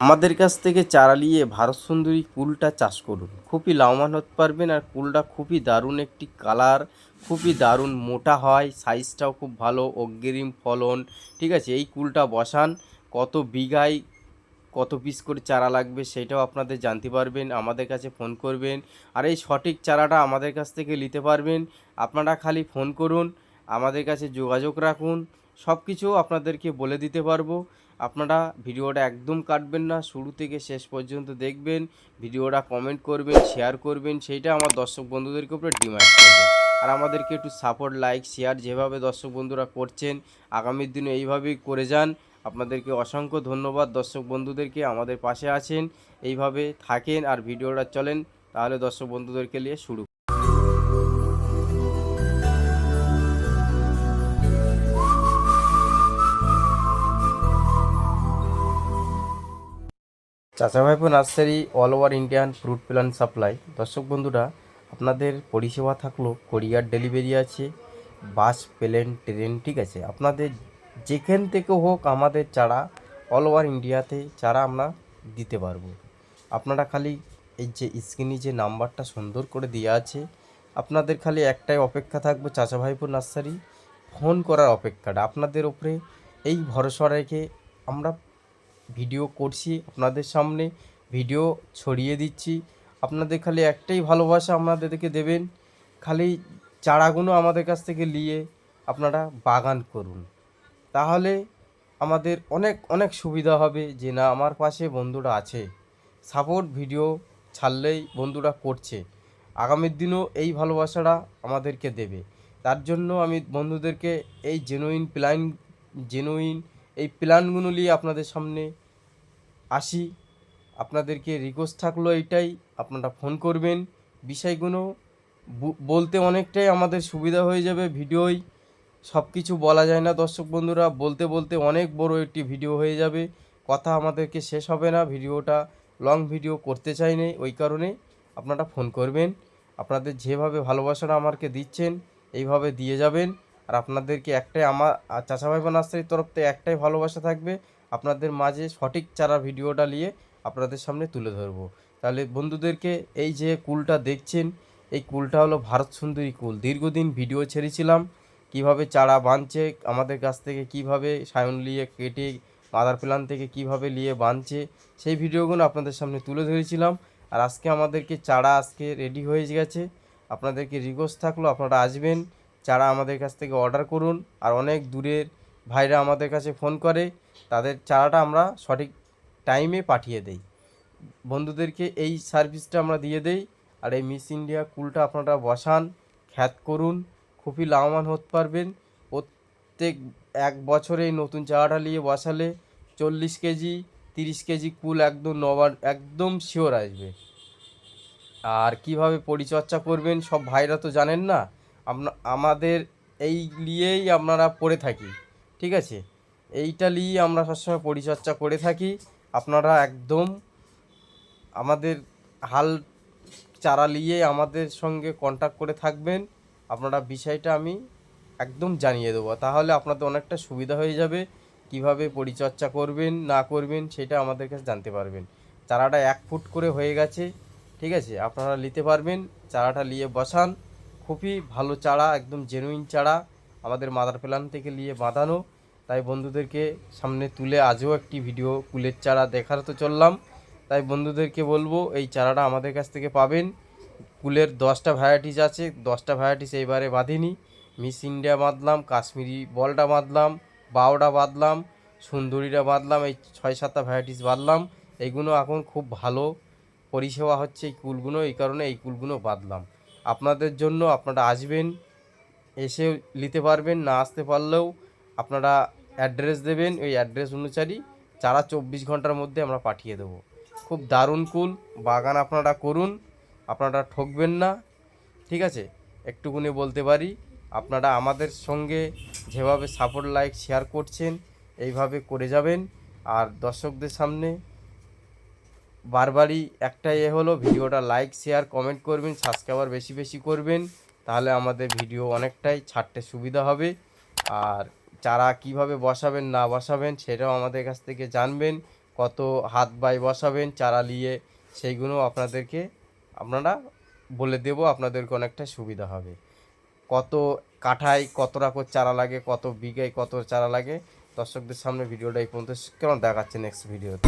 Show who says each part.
Speaker 1: আমাদের কাছ থেকে চারা নিয়ে ভারত সুন্দরী কুলটা চাষ করুন। খুবই লাভবান হতে পারবেন আর কুলটা খুবই দারুণ একটি কালার, খুবই দারুণ মোটা হয়, সাইজটাও খুব ভালো, অগ্রিম ফলন, ঠিক আছে? এই কুলটা বসান, কত বিঘায় কত পিস করে চারা লাগবে সেটাও আপনাদের জানতে পারবেন, আমাদের কাছে ফোন করবেন আর এই সঠিক চারাটা আমাদের কাছ থেকে নিতে পারবেন, আপনারা খালি ফোন করুন, আমাদের কাছে যোগাযোগ রাখুন সব কিছু আপনাদেরকে বলে দিতে পারব। আপনারা ভিডিওটা একদম কাটবেন না, শুরু থেকে শেষ পর্যন্ত দেখবেন, ভিডিওটা কমেন্ট করবেন শেয়ার করবেন, সেইটা আমার দর্শক বন্ধুদেরকে উপরে ডিমান্ড করবেন আর আমাদেরকে একটু সাপোর্ট লাইক শেয়ার যেভাবে দর্শক বন্ধুরা করছেন, আগামী দিনে এইভাবেই করে যান। আপনাদেরকে অসংখ্য ধন্যবাদ, দর্শক বন্ধুদেরকে আমাদের পাশে আছেন, এইভাবে থাকেন আর ভিডিওটা চলেন, তাহলে দর্শক বন্ধুদেরকে নিয়ে শুরু চাচা ভাইপো nursery all over Indian fruit plant supply. দর্শক বন্ধুরা, আপনাদের পরিষেবা থাকল, কোরিয়ার ডেলিভারি আছে, বাস, প্লেন, ট্রেন, ঠিক আছে। আপনাদের যেখান থেকে হোক আমাদের চারা অল ওভার ইন্ডিয়াতে চারা আমরা দিতে পারব। আপনারা খালি এই যে স্ক্রিনে যে নাম্বারটা সুন্দর করে দেওয়া আছে, আপনাদের খালি একটাই অপেক্ষা থাকবে চাচা ভাইপো নার্সারি, ফোন করার অপেক্ষাটা। আপনাদের ওপরে এই ভরসা রেখে আমরা ভিডিও করছি আপনাদের সামনে, ভিডিও ছড়িয়ে দিচ্ছি। আপনাদের খালি একটাই ভালোবাসা আপনাদেরকে দেবেন, খালি চারাগুলো আমাদের কাছ থেকে নিয়ে আপনারা বাগান করুন। তাহলে আমাদের অনেক অনেক সুবিধা হবে যে না, আমার পাশে বন্ধুরা আছে। সাপোর্ট ভিডিও ছাড়লেই বন্ধুরা করছে। আগামীর দিনও এই ভালোবাসাটা আমাদেরকে দেবে। তার জন্য আমি বন্ধুদেরকে এই জেনুইন প্ল্যান জেনুইন এই প্ল্যানগুলো নিয়ে আপনাদের সামনে আসি। আপনাদেরকে রিকোয়েস্ট থাকল এইটাই, আপনারা ফোন করবেন। বিষয়গুলো বলতে অনেকটাই আমাদের সুবিধা হয়ে যাবে ভিডিওই। সব কিছু বলা যায় না দর্শক বন্ধুরা, বলতে বলতে অনেক বড় একটি ভিডিও হয়ে যাবে। কথা আমাদেরকে শেষ হবে না, ভিডিওটা লং ভিডিও করতে চাই না ওই কারণে আপনারা ফোন করবেন। আপনাদের যেভাবে ভালোবাসাটা আমাকে দিচ্ছেন, এইভাবে দিয়ে যাবেন। আর আপনাদেরকে একটাই আমার চাচা ভাই বোন নার্সারির তরফ থেকে একটাই ভালোবাসা থাকবে আপনাদের মাঝে সঠিক চারা ভিডিওটা নিয়ে আপনাদের সামনে তুলে ধরবো। তাহলে বন্ধুদেরকে এই যে কুলটা দেখছেন, এই কুলটা হলো ভারত সুন্দরী কুল। দীর্ঘদিন ভিডিও ছেড়েছিলাম, কীভাবে চারা বাঁধছে, আমাদের কাছ থেকে কীভাবে সায়ন নিয়ে কেটে মাদার প্ল্যান থেকে কীভাবে নিয়ে বাঁধছে, সেই ভিডিওগুলো আপনাদের সামনে তুলে ধরেছিলাম। আর আজকে আমাদেরকে চারা আজকে রেডি হয়ে গেছে। আপনাদেরকে রিকোয়েস্ট থাকল, আপনারা আসবেন, চারা আমাদের কাছ থেকে অর্ডার করুন। আর অনেক দূরের ভাইরা আমাদের কাছে ফোন করে, তাদের চারাটা আমরা সঠিক টাইমে পাঠিয়ে দেই। বন্ধুদেরকে এই সার্ভিসটা আমরা দিয়ে দেই, আর এই মিস ইন্ডিয়া কুলটা আপনারা বসান, খ্যাত করুন, খুবই লাভবান হতে পারবেন। প্রত্যেক এক বছরে নতুন চারাটা নিয়ে বসালে চল্লিশ কেজি, তিরিশ কেজি কুল একদম নবার একদম শিওর আসবে। আর কীভাবে পরিচর্যা করবেন সব ভাইরা তো জানেন না আমাদের এই নিয়েই আপনারা পড়ে থাকি। ঠিক আছে? এইটা নিয়েই আমরা সবসময় পরিচর্যা করে থাকি। আপনারা একদম আমাদের হাল চারা নিয়ে আমাদের সঙ্গে কন্ট্যাক্ট করে থাকবেন। আপনারা বিষয়টা আমি একদম জানিয়ে দেবো। তাহলে আপনাদের অনেকটা সুবিধা হয়ে যাবে। কীভাবে পরিচর্যা করবেন, না করবেন, সেটা আমাদের কাছে জানতে পারবেন। চারাটা এক ফুট করে হয়ে গেছে, ঠিক আছে? আপনারা নিতে পারবেন। চারাটা নিয়ে বসান। খুবই ভালো চারা, একদম জেনুইন চারা। আমাদের মাদার প্ল্যান থেকে নিয়ে বাঁধানো। তাই বন্ধুদেরকে সামনে তুলে আজও একটি ভিডিও কুলের চারা দেখার তো চললাম। তাই বন্ধুদেরকে বলব, এই চারাটা আমাদের কাছ থেকে পাবেন। কুলের দশটা ভ্যারাইটিস আছে, দশটা ভ্যারাইটিস এইবারে বাঁধিনি। মিস ইন্ডিয়া বাঁধলাম, কাশ্মীরি বলটা বাঁধলাম বাউটা বাঁধলাম সুন্দরীটা বাঁধলাম, এই ছয় সাতটা ভ্যারাইটিস বাঁধলাম। এইগুলো এখন খুব ভালো পরিষেবা হচ্ছে এই কুলগুলো, এই কারণে এই কুলগুলো বাঁধলাম। আপনাদের জন্য আপনারা আসবেন এসে নিতে পারবেন, না আসতে পারলেও আপনারা অ্যাড্রেস দেবেন, ওই অ্যাড্রেস অনুসারী চারা চব্বিশ ঘণ্টার মধ্যে আমরা পাঠিয়ে দেবো। খুব দারুণ কুল, বাগান আপনারা করুন, আপনারা ঠকবেন না, ঠিক আছে? একটুকুনি বলতে পারি, আপনারা আমাদের সঙ্গে যেভাবে সাপোর্ট লাইক শেয়ার করছেন, এইভাবে করে যাবেন। আর দর্শকদের সামনে বারবারই একটাই এ হলো, ভিডিওটা লাইক শেয়ার কমেন্ট করবেন সাবস্ক্রাইবার বেশি বেশি করবেন। তাহলে আমাদের ভিডিও অনেকটাই ছাড়তে সুবিধা হবে। আর চারা কীভাবে বসাবেন, না বসাবেন, সেটাও আমাদের কাছ থেকে জানবেন। কত হাত বাই বসাবেন, চারা নিয়ে সেইগুলো আপনাদেরকে আপনারা বলে দেব, আপনাদেরকে অনেকটা সুবিধা হবে। কত কাঠায় কত রাখো চারা লাগে, কত বিঘায় কত চারা লাগে, দর্শকদের সামনে ভিডিওটা এই পর্যন্ত কেমন দেখাচ্ছে নেক্সট ভিডিওতে